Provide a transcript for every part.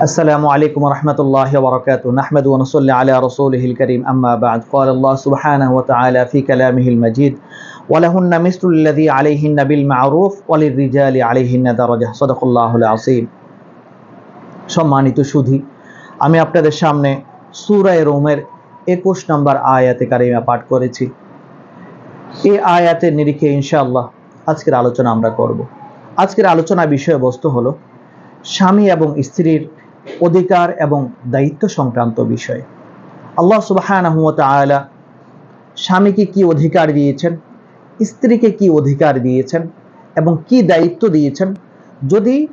السلام عليكم ورحمة الله وبركاته نحمد ونصلي على رسوله الكريم أما بعد قال الله سبحانه وتعالى في كلامه المجيد ولهن مثل الذي عليهن بالمعروف وللرجال عليهن درجة صدق الله العظيم সম্মানিত সুধী আমি আপনাদের সামনে সুরায় রোমের একুশ নম্বর আয়াতে কারিমা পাঠ করেছি এই আয়াতের নিরিখে ইনশাআল্লাহ আজকের আলোচনা আমরা করব আজকের আলোচনা বিষয়বস্তু হলো স্বামী এবং স্ত্রীর অধিকার এবং দায়িত্ব সংক্রান্ত বিষয়। আল্লাহ সুবহানাহু ওয়া স্বামীকে কি অধিকার দিয়েছেন? স্ত্রীকে কি অধিকার দিয়েছেন? এবং কি দায়িত্ব দিয়েছেন? যদি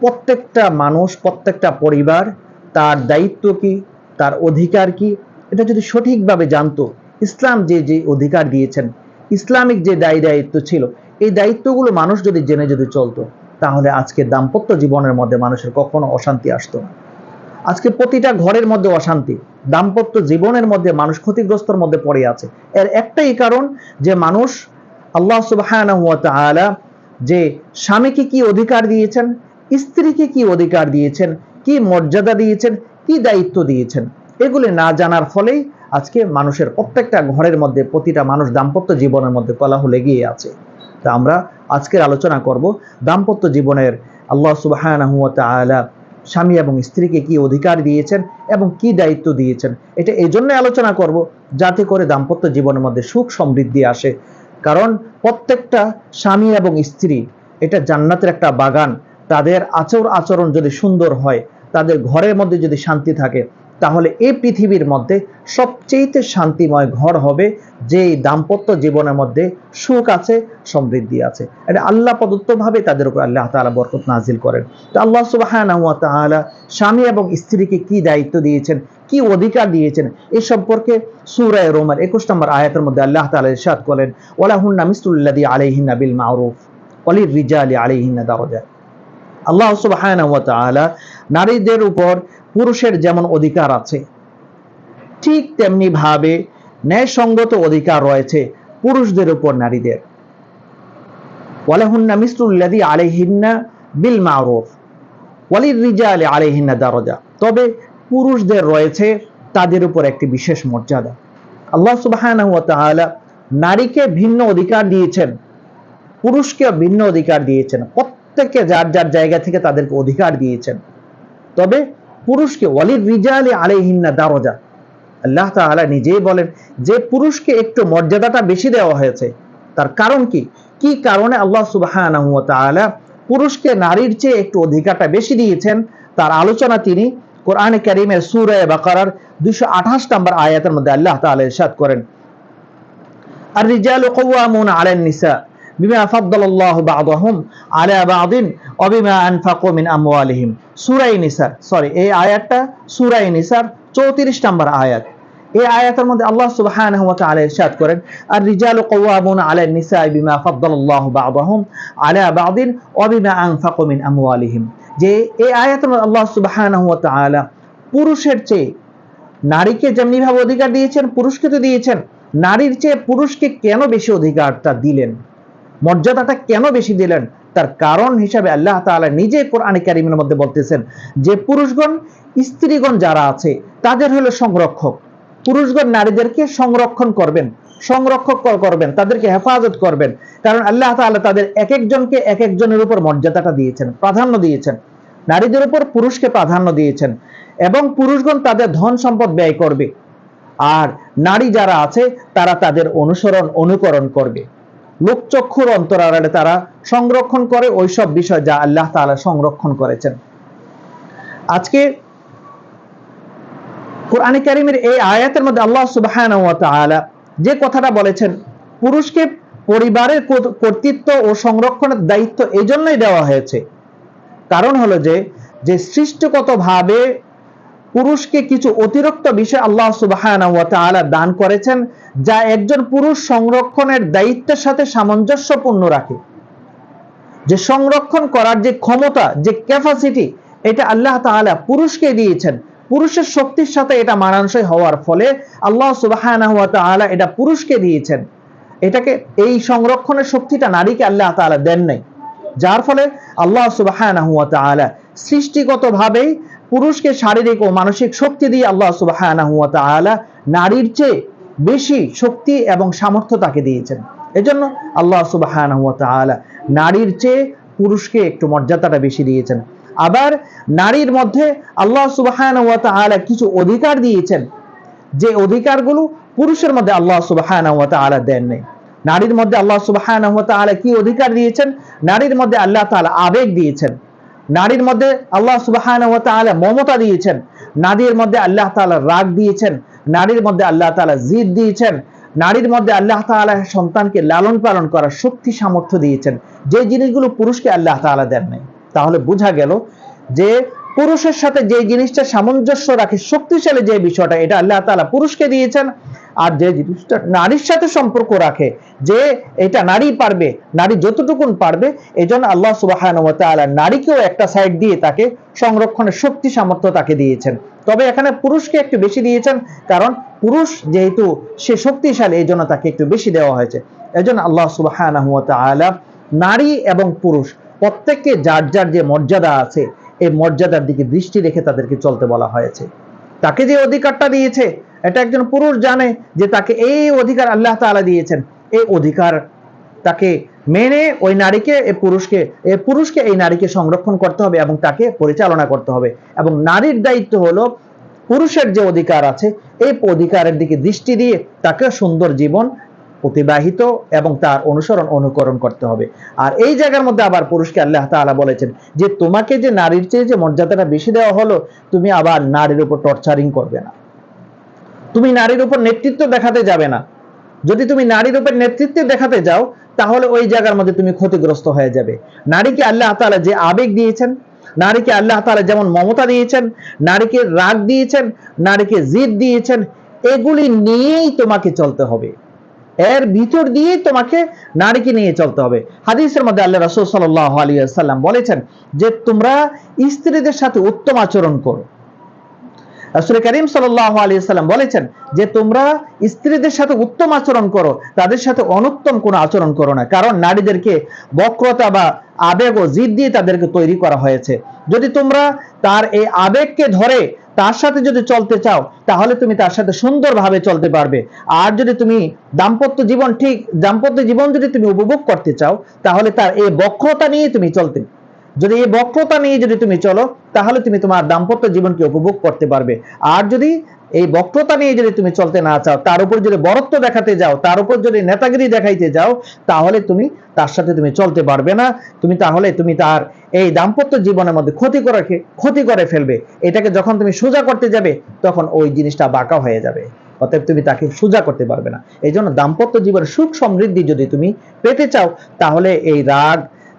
প্রত্যেকটা মানুষ, প্রত্যেকটা পরিবার তার দায়িত্ব কি, তার অধিকার কি, এটা যদি সঠিকভাবে জানতো, ইসলাম যে যে অধিকার দিয়েছেন, ইসলামিক যে দায়ী দায়িত্ব ছিল, এই দায়িত্বগুলো মানুষ যদি জেনে যদি চলতো, তাহলে আজকে দাম্পত্য জীবনের মধ্যে মানুষের কখনো অশান্তি আসতো না। আজকে প্রতিটা ঘরের মধ্যে অশান্তি। দাম্পত্য জীবনের মধ্যে মানুষ ক্ষতিগ্রস্তর মধ্যে পড়ে আছে। এর একটাই কারণ যে মানুষ আল্লাহ তাআলা যে স্বামীকে কি অধিকার দিয়েছেন, স্ত্রীকে কি অধিকার দিয়েছেন, কি মর্যাদা দিয়েছেন, কি দায়িত্ব দিয়েছেন, এগুলি না জানার ফলেই আজকে মানুষের প্রত্যেকটা ঘরের মধ্যে প্রতিটা মানুষ দাম্পত্য জীবনের মধ্যে কলাহ লেগেই আছে। তা আমরা আজকের আলোচনা করব। দাম্পত্য জীবনের আল্লাহ তাআলা স্বামী এবং স্ত্রীকে কি অধিকার দিয়েছেন এবং কি দায়িত্ব দিয়েছেন? এটা এই জন্য আলোচনা করব যাতে করে দাম্পত্য জীবনের মধ্যে সুখ সমৃদ্ধি আসে। কারণ প্রত্যেকটা স্বামী এবং স্ত্রী, এটা জান্নাতের একটা বাগান। তাদের আচর আচরণ যদি সুন্দর হয়, তাদের ঘরের মধ্যে যদি শান্তি থাকে তাহলে এই পৃথিবীর মধ্যে সবচেয়ে শান্তিময় ঘর হবে যে দাম্পত্য জীবনের মধ্যে সুখ আছে, সমৃদ্ধি আছে। এটা আল্লাহ প্রদত্তভাবে তাদের উপর আল্লাহ তাআলা বরকত নাজিল করেন। তো আল্লাহ তাআলা স্বামী এবং স্ত্রীকে কি দায়িত্ব দিয়েছেন, কি অধিকার দিয়েছেন এই সম্পর্কে সুরায় রোমার 21 নম্বর আয়াতের মধ্যে আল্লাহ তালা ইরশাদ করেন ওয়ালা হুন্না মিসলুল্লাযী আলাইহিন্না বিল মারুফ ওয়ালির রিজালি আলাইহিন্না দারাজা আল্লাহ সুবহানাহু ওয়া নারীদের উপর পুরুষের যেমন অধিকার আছে, ঠিক তেমনি ভাবে ন্যায়সঙ্গত অধিকার রয়েছে পুরুষদের উপর নারীদের। ওয়ালাহুন্না মিসলুল্লাযী আলাইহিন্না বিল মারুফ, ওয়ালির রিজালি আলাইহিন্না দারাজা। তবে পুরুষদের রয়েছে তাদের উপর একটি বিশেষ মর্যাদা। আল্লাহ তাআলা নারীকে ভিন্ন অধিকার দিয়েছেন পুরুষকে ভিন্ন অধিকার দিয়েছেন। প্রত্যেকে যার যার জায়গা থেকে তাদেরকে অধিকার দিয়েছেন। তবে পুরুষকে ওয়ালিদ রিজালি আলাইহিন্না দারজা। আল্লাহ তাআলা নিজেই বলেন, যে পুরুষকে একটু মর্যাদাটা বেশি দেওয়া হয়েছে, তার কারণ কি? কি কারণে? আল্লাহ তাআলা পুরুষকে নারীর চেয়ে একটু অধিকারটা বেশি দিয়েছেন? তার আলোচনা তিনি কোরআনে কারীমের সূরা বাকারার 228 নম্বর আয়াতের মধ্যে আল্লাহ তাআলা ইরশাদ করেন। আর রিজালু কাওয়ামুন আলান নিসা বিমা ফাদ্দালাল্লাহু বা'দাহুম আলা বা'দিন আনফাকু মিন আমওয়ালিহিম। সূরা সরি এই আয়াতটা সূরা নিসার 34 নম্বর আয়াত। এই আয়াতের মধ্যে আল্লাহ সুবহানাহু ওয়া তাআলা ইরশাদ করেন আর রিজালু কাওয়ামুন আলা নিসা বিমা ফাদ্দালাল্লাহু বা'দাহুম আলা বা'দিন আনফাকু মিন আমওয়ালিহিম। যে এই আয়াতের মধ্যে আল্লাহ সুবহানাহু ওয়া তাআলা পুরুষের চেয়ে নারীকে যেমনি ভাবে অধিকার দিয়েছেন, পুরুষকে তো দিয়েছেন, নারীর চেয়ে পুরুষকে কেন বেশি অধিকারটা দিলেন? মর্যাদাটা কেন বেশি দিলেন? তার কারণ হিসাবে আল্লাহ তাআলা নিজে কোরআনে কারিমের মধ্যে বলতেছেন যে পুরুষগণ, স্ত্রীগণ যারা আছে, তাদের হলো সংরক্ষক। পুরুষগণ নারীদেরকে সংরক্ষণ করবেন, সংরক্ষক করবেন, তাদেরকে হেফাজত করবেন। কারণ আল্লাহ তাআলা তাদের এক একজনকে এক একজনের উপর মর্যাদাটা দিয়েছেন, প্রাধান্য দিয়েছেন। নারীদের উপর পুরুষকে প্রাধান্য দিয়েছেন এবং পুরুষগণ তাদের ধন সম্পদ ব্যয় করবে। আর নারী যারা আছে, তারা তাদের অনুসরণ, অনুকরণ করবে। লোকচক্ষুর অন্তরালে তারা সংরক্ষণ করে ওইসব বিষয় যা আল্লাহ তাআলা সংরক্ষণ করেছেন। আজকে কোরআনে কারিমের এই আয়াতের মধ্যে আল্লাহ তাআলা যে কথাটা বলেছেন, পুরুষকে পরিবারের কর্তৃত্ব ও সংরক্ষণের দায়িত্ব এই জন্যই দেওয়া হয়েছে। কারণ হলো যে যে সৃষ্টিগতভাবে পুরুষকে কিছু অতিরিক্ত বিষয় আল্লাহ তাআলা দান করেছেন, যা একজন পুরুষ সংরক্ষণের দায়িত্বের সাথে সামঞ্জস্যপূর্ণ রাখে। যে সংরক্ষণ করার যে ক্ষমতা, যে ক্যাপাসিটি এটা আল্লাহ তাআলা পুরুষকে দিয়েছেন। পুরুষের শক্তির সাথে এটা মানানসই হওয়ার ফলে আল্লাহ তাআলা এটা পুরুষকে দিয়েছেন। এটাকে, এই সংরক্ষণের শক্তিটা নারীকে আল্লাহ তাআলা দেন নাই। যার ফলে আল্লাহ তাআলা সৃষ্টিগতভাবেই পুরুষকে শারীরিক ও মানসিক শক্তি দিয়ে আল্লাহ তাআলা নারীর চেয়ে বেশি শক্তি এবং সামর্থ্য তাকে দিয়েছেন। এজন্য আল্লাহ তাআলা নারীর চেয়ে পুরুষকে একটু মর্যাদাটা বেশি দিয়েছেন। আবার নারীর মধ্যে আল্লাহ তাআলা কিছু অধিকার দিয়েছেন। যে অধিকারগুলো পুরুষের মধ্যে আল্লাহ তাআলা দেন নাই। নারীর মধ্যে আল্লাহ তাআলা কি অধিকার দিয়েছেন? নারীর মধ্যে আল্লাহ তাআলা আবেগ দিয়েছেন। নারীর মধ্যে আল্লাহ সুবাহান মমতা দিয়েছেন। নারীর মধ্যে আল্লাহ তালা রাগ দিয়েছেন। নারীর মধ্যে আল্লাহ তালা জিদ দিয়েছেন। নারীর মধ্যে আল্লাহ তালা সন্তানকে লালন পালন করার শক্তি সামর্থ্য দিয়েছেন। যে জিনিসগুলো পুরুষকে আল্লাহ তালা দেন নাই। তাহলে বোঝা গেল যে পুরুষের সাথে যে জিনিসটা সামঞ্জস্য রাখে, শক্তিশালী যে বিষয়টা, এটা আল্লাহ তাআলা পুরুষকে দিয়েছেন। আর যে জিনিসটা নারীর সাথে সম্পর্ক রাখে, যে এটা নারী পারবে, নারী যতটুকুন পারবে এই জন্য আল্লাহ সুবাহান নারীকেও একটা সাইড দিয়ে তাকে সংরক্ষণের শক্তি সামর্থ্য তাকে দিয়েছেন। তবে এখানে পুরুষকে একটু বেশি দিয়েছেন, কারণ পুরুষ যেহেতু সে শক্তিশালী এই জন্য তাকে একটু বেশি দেওয়া হয়েছে। এই জন্য আল্লাহ সুবাহান নারী এবং পুরুষ, প্রত্যেককে যার যার যে মর্যাদা আছে এই মর্যাদার দিকে দৃষ্টি রেখে তাদেরকে চলতে বলা হয়েছে। তাকে যে অধিকারটা দিয়েছে, এটা একজন পুরুষ জানে যে তাকে এই অধিকার আল্লাহ তাআলা দিয়েছেন। এই অধিকার তাকে মেনে ওই নারীকে এই পুরুষকে এই পুরুষকে এই নারীকে সংরক্ষণ করতে হবে এবং তাকে পরিচালনা করতে হবে। এবং নারীর দায়িত্ব হলো পুরুষের যে অধিকার আছে, এই অধিকারের দিকে দৃষ্টি দিয়ে তাকে সুন্দর জীবন অতিবাহিত এবং তার অনুসরণ অনুকরণ করতে হবে। আর এই জায়গার মধ্যে আবার পুরুষকে আল্লাহ তাআলা বলেছেন যে, তোমাকে যে নারীর চেয়ে যে মর্যাদাটা বেশি দেওয়া হলো, তুমি আবার নারীর উপর টর্চারিং করবে না। তুমি নারীর উপর নেতৃত্ব দেখাতে যাবে না। যদি তুমি নারীর উপর নেতৃত্ব দেখাতে যাও, তাহলে ওই জায়গার মধ্যে তুমি ক্ষতিগ্রস্ত হয়ে যাবে। নারীকে আল্লাহ তাআলা যে আবেগ দিয়েছেন, নারীকে আল্লাহ তাআলা যেমন মমতা দিয়েছেন, নারীকে রাগ দিয়েছেন, নারীকে জিদ দিয়েছেন, এগুলি নিয়েই তোমাকে চলতে হবে। এর ভিতর দিয়ে তোমাকে নারীকে নিয়ে চলতে হবে। হাদিসের মধ্যে আল্লাহ রাসুল সাল্লাহ আলী সাল্লাম বলেছেন যে তোমরা স্ত্রীদের সাথে উত্তম আচরণ করো। রাসুল করিম সাল্লাহ আলী সাল্লাম বলেছেন যে তোমরা স্ত্রীদের সাথে উত্তম আচরণ করো, তাদের সাথে অনুত্তম কোনো আচরণ করো না। কারণ নারীদেরকে বক্রতা বা আবেগ ও জিদ দিয়ে তাদেরকে তৈরি করা হয়েছে। যদি তোমরা তার এই আবেগকে ধরে তার সাথে যদি চলতে চাও, তাহলে তুমি তার সাথে সুন্দরভাবে চলতে পারবে। আর যদি তুমি দাম্পত্য জীবন ঠিক, দাম্পত্য জীবন যদি তুমি উপভোগ করতে চাও, তাহলে তার এই বক্রতা নিয়ে তুমি চলতে। যদি এই বক্রতা নিয়ে যদি তুমি চলো, তাহলে তুমি তোমার দাম্পত্য জীবনকে উপভোগ করতে পারবে। আর যদি এই বক্রতা নিয়ে যদি তুমি চলতে না চাও, তার উপর যদি বরত্ব দেখাতে যাও, তার উপর যদি নেতাগিরি দেখাইতে যাও, তাহলে তুমি তার সাথে তুমি চলতে পারবে না। তুমি তাহলে তুমি তার এই দাম্পত্য জীবনের মধ্যে ক্ষতি করে ক্ষতি করে ফেলবে। এটাকে যখন তুমি সোজা করতে যাবে, তখন ওই জিনিসটা বাঁকা হয়ে যাবে। অতএব তুমি তাকে সোজা করতে পারবে না। এই জন্য দাম্পত্য জীবনের সুখ সমৃদ্ধি যদি তুমি পেতে চাও, তাহলে এই রাগ,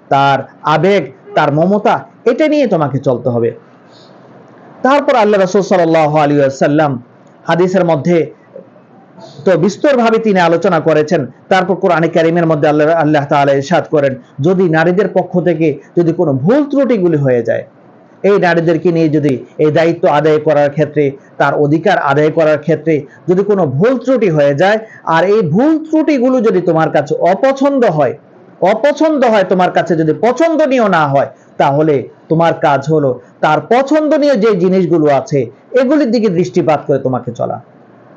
তার আবেগ, তার মমতা, এটা নিয়ে তোমাকে চলতে হবে। তারপর আল্লাহ রসুল সাল্লাহ আলী সাল্লাম হাদিসের মধ্যে তো বিস্তরভাবে তিনি আলোচনা করেছেন। তারপর কোরআনে কারিমের মধ্যে আল্লাহ আল্লাহ তাআলা ইরশাদ করেন, যদি নারীদের পক্ষ থেকে যদি কোনো ভুল ত্রুটিগুলি হয়ে যায়, এই নারীদেরকে নিয়ে যদি এই দায়িত্ব আদায় করার ক্ষেত্রে, তার অধিকার আদায় করার ক্ষেত্রে যদি কোনো ভুল ত্রুটি হয়ে যায়, আর এই ভুল ত্রুটিগুলো যদি তোমার কাছে অপছন্দ হয় অপছন্দ হয় তোমার কাছে যদি পছন্দনীয় না হয়, তাহলে তোমার কাজ হলো তার পছন্দনীয় যে জিনিসগুলো আছে, এগুলির দিকে দৃষ্টিপাত করে তোমাকে চলা।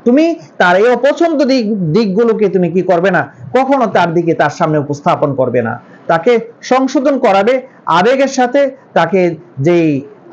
তুমি তার এই অপছন্দ দিক, দিকগুলোকে তুমি কি করবে না? কখনো তার দিকে তার সামনে উপস্থাপন করবে না। তাকে সংশোধন করাবে আবেগের সাথে, তাকে যেই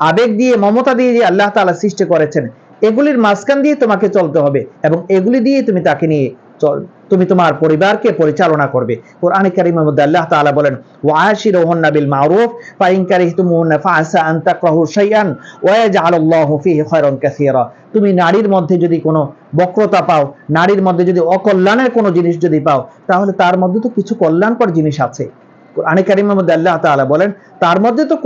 আবেগ দিয়ে, মমতা দিয়ে যে আল্লাহ তাআলা সৃষ্টি করেছেন, এগুলির মাঝখান দিয়ে তোমাকে চলতে হবে এবং এগুলি দিয়ে তুমি তাকে নিয়ে চল তুমি তোমার পরিবারকে পরিচালনা করবে। কোরআনে কারীমের মধ্যে আল্লাহ তাআলা বলেন ওয়া আশিরুহুন্না বিল মারুফ ফা ইন কারিহতুমুহুন্না ফাআসা আন তাকরাহু শাইআন ওয়া ইয়াজআলুল্লাহু ফীহি খায়রান কাসীরা। তুমি নারীর মধ্যে যদি কোনো বক্রতা পাও, নারীর মধ্যে যদি অকল্যাণের কোনো জিনিস যদি পাও, তাহলে তার মধ্যে তো কিছু কল্যাণকর জিনিস আছে। কোরআনে কারীমের মধ্যে আল্লাহ তাআলা বলেন, তার মধ্যে তো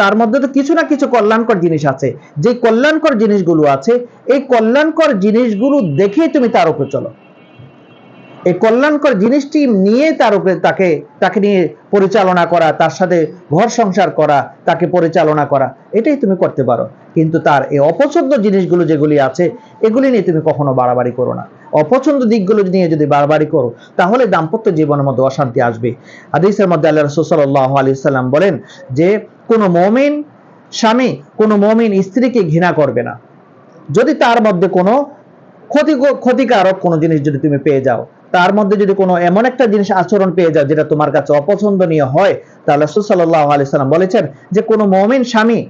তার মধ্যে তো কিছু না কিছু কল্যাণকর জিনিস আছে। যে কল্যাণকর জিনিসগুলো আছে, এই কল্যাণকর জিনিসগুলো দেখেই তুমি তার উপর চলো। এই কল্যাণকর জিনিসটি নিয়ে তার উপরে তাকে তাকে নিয়ে পরিচালনা করা, তার সাথে ঘর সংসার করা, তাকে পরিচালনা করা, এটাই তুমি করতে পারো। কিন্তু তার এই অপছন্দ জিনিসগুলো যেগুলি আছে, এগুলি নিয়ে তুমি কখনো বাড়াবাড়ি করো না। অপছন্দ দিকগুলো নিয়ে যদি বাড়াবাড়ি করো, তাহলে দাম্পত্য জীবনের মধ্যে অশান্তি আসবে। হাদিসের মধ্যে আল্লাহ রসুল সাল্লাহ আলি সাল্লাম বলেন যে, কোনো মমিন স্বামী, কোনো মমিন স্ত্রীকে ঘৃণা করবে না। যদি তার মধ্যে কোনো ক্ষতি, ক্ষতিকারক কোনো জিনিস যদি তুমি পেয়ে যাও তার মধ্যে যদি কোনো এমন একটা জিনিস আচরণ পেয়ে যাও যেটা তোমার কাছে অপছন্দনীয় হয়, তাহলে সুসাল্লাহ আলিয়াল্লাম বলেছেন যে কোনো মমিন স্বামী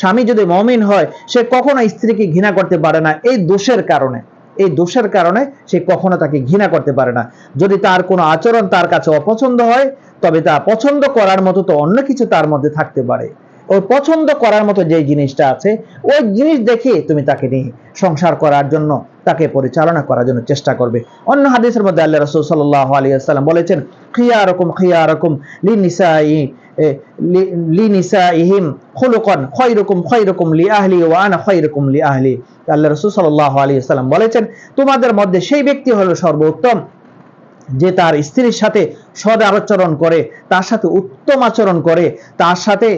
স্বামী যদি মমিন হয়, সে কখনো স্ত্রীকে ঘৃণা করতে পারে না এই দোষের কারণে। এই দোষের কারণে সে কখনো তাকে ঘৃণা করতে পারে না। যদি তার কোনো আচরণ তার কাছে অপছন্দ হয়, তবে তা পছন্দ করার মতো তো অন্য কিছু তার মধ্যে থাকতে পারে। ওই পছন্দ করার মতো যে জিনিসটা আছে, ওই জিনিস দেখে তুমি তাকে নিয়ে সংসার করার জন্য, তাকে পরিচালনা করার জন্য চেষ্টা করবে। অন্য হাদিসের মধ্যে আল্লাহ রসুল সাল্লাহ আলী আসসালাম বলেছেন খিয়া রকম খিয়া রকম লি নিসাই লি নিসা ইহিম খুলুকন খৈরকম খৈরকম লি আহলি ও আনা খৈরকম লি আহলি আল্লাহ রসুল সাল্লাহ আলী আসসালাম বলেছেন, তোমাদের মধ্যে সেই ব্যক্তি হলো সর্বোত্তম। যে তার স্ত্রীর সাথে সদ আচরণ করে, তার সাথে উত্তম আচরণ করে, তার সাথে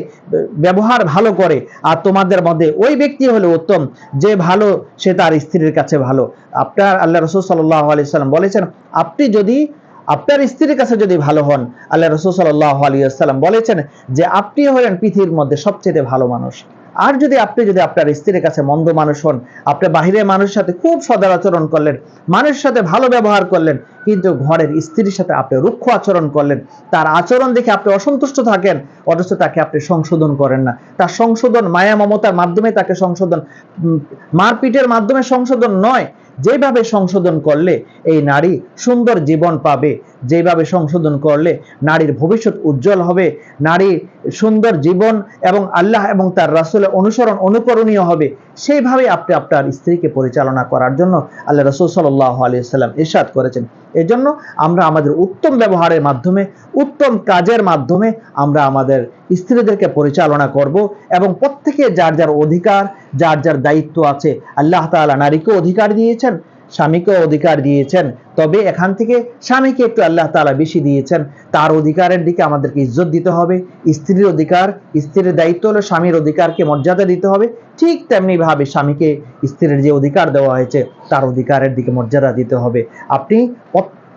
ব্যবহার ভালো করে, আর তোমাদের মধ্যে ওই ব্যক্তি হলো উত্তম, যে ভালো, সে তার স্ত্রীর কাছে ভালো। আপনার আল্লাহ রসুল সাল্লাহ আলি সাল্লাম বলেছেন, আপনি যদি, আপনার স্ত্রীর কাছে যদি ভালো হন, আল্লাহ রসুল সাল্লাহ আলী বলেছেন যে আপনি হলেন পৃথিবীর মধ্যে সবচেয়ে ভালো মানুষ। আর যদি আপনি যদি আপনার স্ত্রীর কাছে মন্দ মানুষ হন, আপনি বাহিরের মানুষের সাথে খুব সদার আচরণ করলেন, মানুষের সাথে ভালো ব্যবহার করলেন, কিন্তু ঘরের স্ত্রীর সাথে আপনি রুক্ষ আচরণ করলেন, তার আচরণ দেখে আপনি অসন্তুষ্ট থাকেন, অথচ তাকে আপনি সংশোধন করেন না। তার সংশোধন মায়া মমতার মাধ্যমে তাকে সংশোধন মারপিটের মাধ্যমে সংশোধন নয়, যেভাবে সংশোধন করলে এই নারী সুন্দর জীবন পাবে যেভাবে সংশোধন করলে নারীর ভবিষ্যৎ উজ্জ্বল হবে, নারী সুন্দর জীবন এবং আল্লাহ এবং তার রাসুলের অনুসরণ অনুকরণীয় হবে, সেইভাবে আপনি আপনার স্ত্রীকে পরিচালনা করার জন্য আল্লাহ রসুল সাল্লাহ আলি সাল্লাম ইরশাদ করেছেন। এজন্য আমরা আমাদের উত্তম ব্যবহারের মাধ্যমে, উত্তম কাজের মাধ্যমে আমরা আমাদের স্ত্রীদেরকে পরিচালনা করব এবং প্রত্যেকে যার যার অধিকার, যার যার দায়িত্ব আছে, আল্লাহ তাআলা নারীকে অধিকার দিয়েছেন। স্বামীকে অধিকার দিয়েছেন। তবে এখান থেকে স্বামীকে একটু আল্লাহ তালা বেশি দিয়েছেন। তার অধিকারের দিকে আমাদেরকে ইজ্জত দিতে হবে। স্ত্রীর অধিকার, স্ত্রীর দায়িত্ব হলো স্বামীর অধিকারকে মর্যাদা দিতে হবে। ঠিক তেমনিভাবে স্বামীকে স্ত্রীর যে অধিকার দেওয়া হয়েছে, তার অধিকারের দিকে মর্যাদা দিতে হবে। আপনি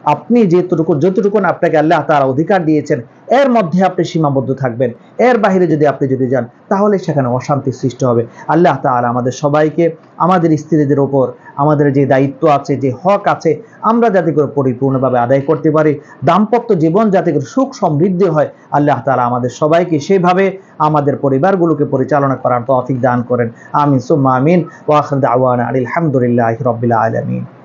আপনি যেটুকু যতটুকু আপনাকে আল্লাহ তারা অধিকার দিয়েছেন, এর মধ্যে আপনি সীমাবদ্ধ থাকবেন। এর বাহিরে যদি আপনি যদি যান, তাহলে সেখানে অশান্তি সৃষ্টি হবে। আল্লাহ তাআলা আমাদের সবাইকে, আমাদের স্ত্রীদের ওপর আমাদের যে দায়িত্ব আছে, যে হক আছে, আমরা যাতে করে পরিপূর্ণভাবে আদায় করতে পারি, দাম্পত্য জীবন যাতে করে সুখ সমৃদ্ধি হয়, আল্লাহ তাআলা আমাদের সবাইকে সেভাবে আমাদের পরিবারগুলোকে পরিচালনা করার তৌফিক দান করেন। আমিন, সুম্মা আমিন, ওয়া আখির দাওয়ানা আলহামদুলিল্লাহি রাব্বিল আলামিন।